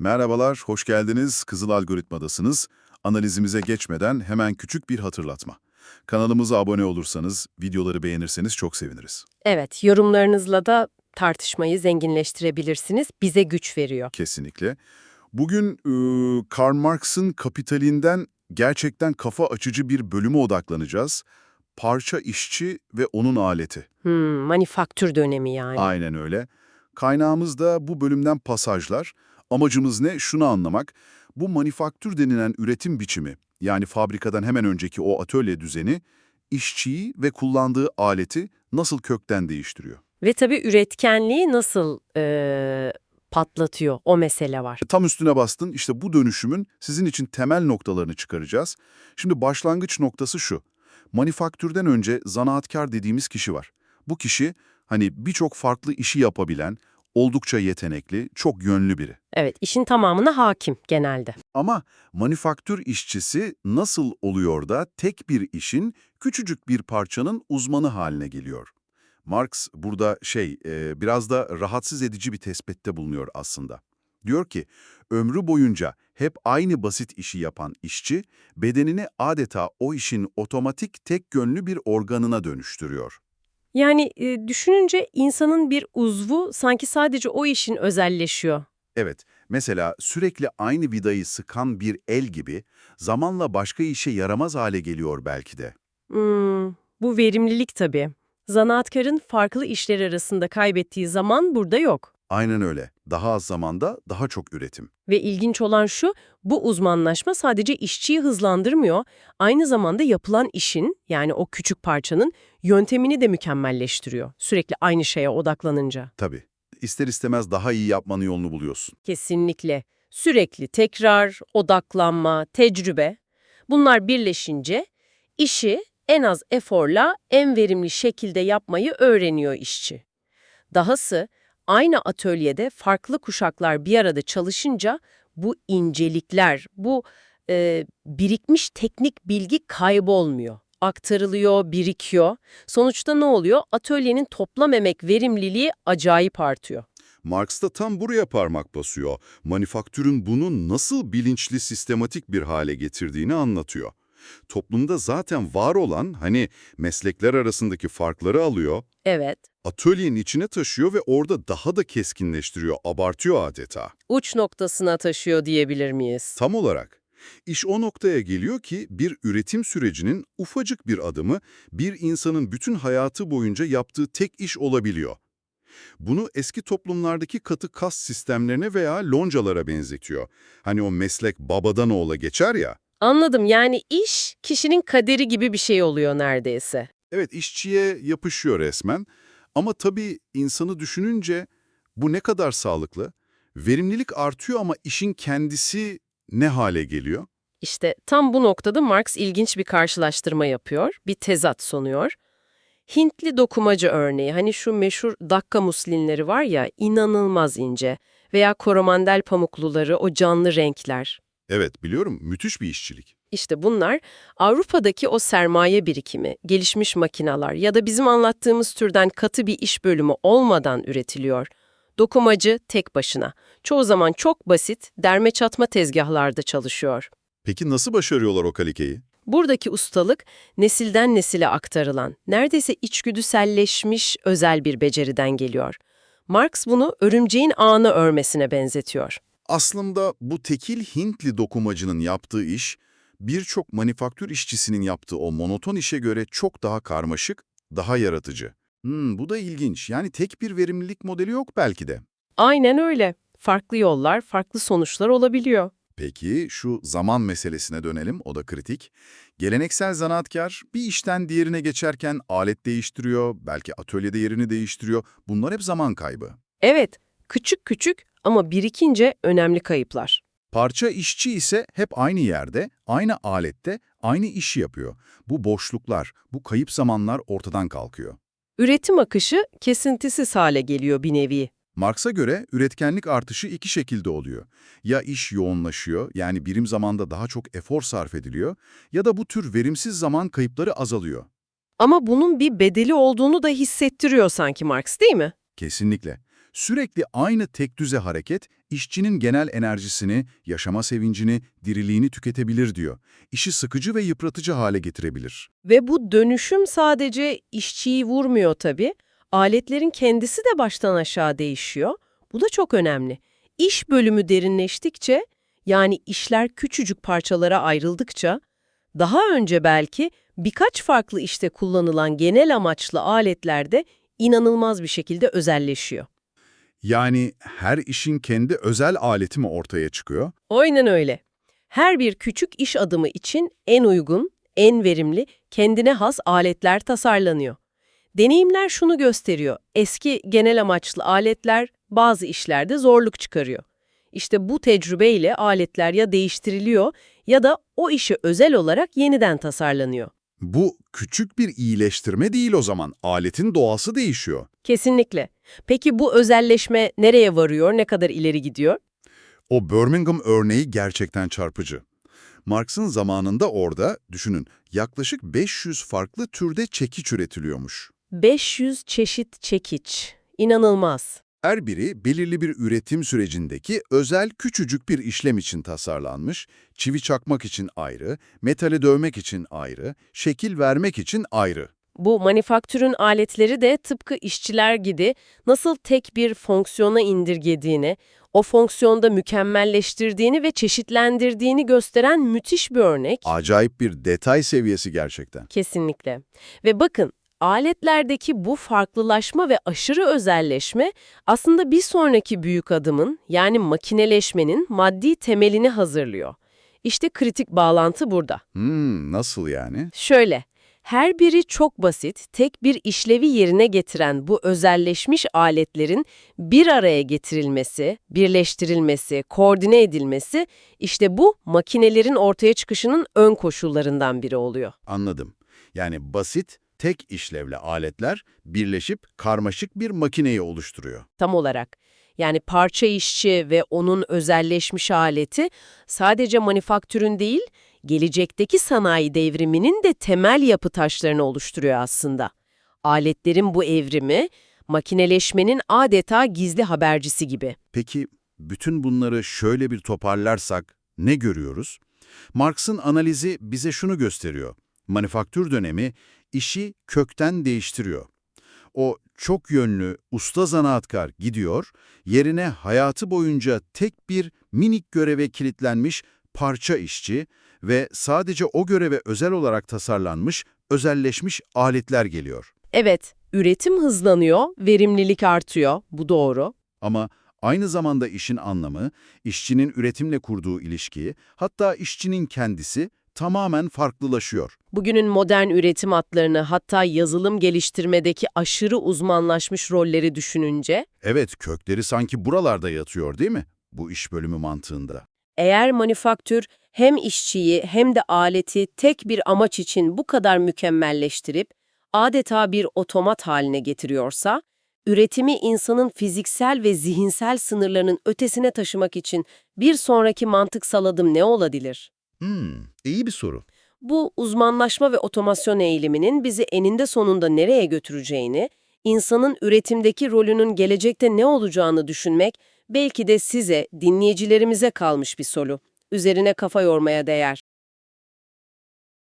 Merhabalar, hoş geldiniz. Kızıl Algoritma'dasınız. Analizimize geçmeden hemen küçük bir hatırlatma. Kanalımıza abone olursanız, videoları beğenirseniz çok seviniriz. Evet, yorumlarınızla da tartışmayı zenginleştirebilirsiniz. Bize güç veriyor. Kesinlikle. Bugün e, Karl Marx'ın Kapitalinden gerçekten kafa açıcı bir bölüme odaklanacağız. Parça işçi ve onun aleti. Hmm, manifaktür dönemi yani. Aynen öyle. Kaynağımız da bu bölümden pasajlar. Amacımız ne? Şunu anlamak. Bu manifaktür denilen üretim biçimi, yani fabrikadan hemen önceki o atölye düzeni, işçiyi ve kullandığı aleti nasıl kökten değiştiriyor? Ve tabii üretkenliği nasıl eee, patlatıyor o mesele var. Tam üstüne bastın, işte bu dönüşümün sizin için temel noktalarını çıkaracağız. Şimdi başlangıç noktası şu. Manifaktürden önce zanaatkar dediğimiz kişi var. Bu kişi hani birçok farklı işi yapabilen, oldukça yetenekli, çok yönlü biri. Evet, işin tamamına hakim genelde. Ama manifaktür işçisi nasıl oluyor da tek bir işin küçücük bir parçanın uzmanı haline geliyor? Marx burada şey e, biraz da rahatsız edici bir tespitte bulunuyor aslında. Diyor ki ömrü boyunca hep aynı basit işi yapan işçi bedenini adeta o işin otomatik tek yönlü bir organına dönüştürüyor. Yani e, düşününce insanın bir uzvu sanki sadece o işin özelleşiyor. Evet, mesela sürekli aynı vidayı sıkan bir el gibi zamanla başka işe yaramaz hale geliyor belki de. Hmm, bu verimlilik tabii. Zanaatkarın farklı işler arasında kaybettiği zaman burada yok. Aynen öyle. Daha az zamanda daha çok üretim. Ve ilginç olan şu, bu uzmanlaşma sadece işçiyi hızlandırmıyor, aynı zamanda yapılan işin, yani o küçük parçanın yöntemini de mükemmelleştiriyor. Sürekli aynı şeye odaklanınca. Tabii. İster istemez daha iyi yapmanın yolunu buluyorsun. Kesinlikle. Sürekli tekrar, odaklanma, tecrübe. Bunlar birleşince işi en az eforla en verimli şekilde yapmayı öğreniyor işçi. Dahası aynı atölyede farklı kuşaklar bir arada çalışınca bu incelikler, bu e, birikmiş teknik bilgi kaybolmuyor. Aktarılıyor, birikiyor. Sonuçta ne oluyor? Atölyenin toplam emek verimliliği acayip artıyor. Marx da tam buraya parmak basıyor. Manifaktürün bunu nasıl bilinçli, sistematik bir hale getirdiğini anlatıyor. Toplumda zaten var olan, hani meslekler arasındaki farkları alıyor, Evet, atölyenin içine taşıyor ve orada daha da keskinleştiriyor, abartıyor adeta. uç noktasına taşıyor diyebilir miyiz? Tam olarak. İş o noktaya geliyor ki bir üretim sürecinin ufacık bir adımı bir insanın bütün hayatı boyunca yaptığı tek iş olabiliyor. Bunu eski toplumlardaki katı kas sistemlerine veya loncalara benzetiyor. Hani o meslek babadan oğula geçer ya. Anladım. Yani iş kişinin kaderi gibi bir şey oluyor neredeyse. Evet işçiye yapışıyor resmen. Ama tabii insanı düşününce bu ne kadar sağlıklı? Verimlilik artıyor ama işin kendisi ne hale geliyor? İşte tam bu noktada Marx ilginç bir karşılaştırma yapıyor, bir tezat sunuyor. Hintli dokumacı örneği, hani şu meşhur dakka muslinleri var ya, inanılmaz ince veya koromandel pamukluları, o canlı renkler. Evet biliyorum müthiş bir işçilik. İşte bunlar Avrupa'daki o sermaye birikimi, gelişmiş makinalar ya da bizim anlattığımız türden katı bir iş bölümü olmadan üretiliyor. Dokumacı tek başına. Çoğu zaman çok basit, derme çatma tezgahlarda çalışıyor. Peki nasıl başarıyorlar o kaliteyi? Buradaki ustalık nesilden nesile aktarılan, neredeyse içgüdüselleşmiş özel bir beceriden geliyor. Marx bunu örümceğin ağını örmesine benzetiyor. Aslında bu tekil Hintli dokumacının yaptığı iş, birçok manifaktür işçisinin yaptığı o monoton işe göre çok daha karmaşık, daha yaratıcı. Hmm, bu da ilginç. Yani tek bir verimlilik modeli yok belki de. Aynen öyle. Farklı yollar, farklı sonuçlar olabiliyor. Peki şu zaman meselesine dönelim, o da kritik. Geleneksel zanaatkar bir işten diğerine geçerken alet değiştiriyor, belki atölyede yerini değiştiriyor. Bunlar hep zaman kaybı. Evet, küçük küçük ama birikince önemli kayıplar. Parça işçi ise hep aynı yerde, aynı alette, aynı işi yapıyor. Bu boşluklar, bu kayıp zamanlar ortadan kalkıyor. Üretim akışı kesintisiz hale geliyor bir nevi. Marx'a göre üretkenlik artışı iki şekilde oluyor. Ya iş yoğunlaşıyor, yani birim zamanda daha çok efor sarf ediliyor, ya da bu tür verimsiz zaman kayıpları azalıyor. Ama bunun bir bedeli olduğunu da hissettiriyor sanki Marx değil mi? Kesinlikle. Sürekli aynı tek düze hareket, işçinin genel enerjisini, yaşama sevincini, diriliğini tüketebilir diyor. İşi sıkıcı ve yıpratıcı hale getirebilir. Ve bu dönüşüm sadece işçiyi vurmuyor tabii. Aletlerin kendisi de baştan aşağı değişiyor. Bu da çok önemli. İş bölümü derinleştikçe, yani işler küçücük parçalara ayrıldıkça, daha önce belki birkaç farklı işte kullanılan genel amaçlı aletler de inanılmaz bir şekilde özelleşiyor. Yani her işin kendi özel aleti mi ortaya çıkıyor? Aynen öyle. Her bir küçük iş adımı için en uygun, en verimli, kendine has aletler tasarlanıyor. Deneyimler şunu gösteriyor. Eski genel amaçlı aletler bazı işlerde zorluk çıkarıyor. İşte bu tecrübeyle aletler ya değiştiriliyor ya da o işe özel olarak yeniden tasarlanıyor. Bu küçük bir iyileştirme değil o zaman. Aletin doğası değişiyor. Kesinlikle. Peki bu özelleşme nereye varıyor, ne kadar ileri gidiyor? O Birmingham örneği gerçekten çarpıcı. Marx'ın zamanında orada, düşünün, yaklaşık 500 farklı türde çekiç üretiliyormuş. 500 çeşit çekiç. İnanılmaz. Her biri belirli bir üretim sürecindeki özel küçücük bir işlem için tasarlanmış, çivi çakmak için ayrı, metali dövmek için ayrı, şekil vermek için ayrı. Bu manifaktürün aletleri de tıpkı işçiler gibi nasıl tek bir fonksiyona indirgediğini, o fonksiyonda mükemmelleştirdiğini ve çeşitlendirdiğini gösteren müthiş bir örnek. Acayip bir detay seviyesi gerçekten. Kesinlikle. Ve bakın, aletlerdeki bu farklılaşma ve aşırı özelleşme aslında bir sonraki büyük adımın yani makineleşmenin maddi temelini hazırlıyor. İşte kritik bağlantı burada. Hmm, nasıl yani? Şöyle, her biri çok basit, tek bir işlevi yerine getiren bu özelleşmiş aletlerin bir araya getirilmesi, birleştirilmesi, koordine edilmesi, işte bu makinelerin ortaya çıkışının ön koşullarından biri oluyor. Anladım. Yani basit, tek işlevli aletler birleşip karmaşık bir makineyi oluşturuyor. Tam olarak. Yani parça işçi ve onun özelleşmiş aleti sadece manifaktürün değil, gelecekteki sanayi devriminin de temel yapı taşlarını oluşturuyor aslında. Aletlerin bu evrimi, makineleşmenin adeta gizli habercisi gibi. Peki bütün bunları şöyle bir toparlarsak ne görüyoruz? Marx'ın analizi bize şunu gösteriyor. Manifaktür dönemi işi kökten değiştiriyor. O çok yönlü, usta zanaatkar gidiyor, yerine hayatı boyunca tek bir minik göreve kilitlenmiş parça işçi ve sadece o göreve özel olarak tasarlanmış, özelleşmiş aletler geliyor. Evet, üretim hızlanıyor, verimlilik artıyor, bu doğru. Ama aynı zamanda işin anlamı, işçinin üretimle kurduğu ilişki, hatta işçinin kendisi tamamen farklılaşıyor. Bugünün modern üretim hatlarını hatta yazılım geliştirmedeki aşırı uzmanlaşmış rolleri düşününce, Evet, kökleri sanki buralarda yatıyor değil mi? Bu iş bölümü mantığında. eğer manifaktür hem işçiyi hem de aleti tek bir amaç için bu kadar mükemmelleştirip adeta bir otomat haline getiriyorsa, üretimi insanın fiziksel ve zihinsel sınırlarının ötesine taşımak için bir sonraki mantıksal adım ne olabilir? Hmm, iyi bir soru. Bu uzmanlaşma ve otomasyon eğiliminin bizi eninde sonunda nereye götüreceğini, insanın üretimdeki rolünün gelecekte ne olacağını düşünmek belki de size, dinleyicilerimize kalmış bir soru. Üzerine kafa yormaya değer.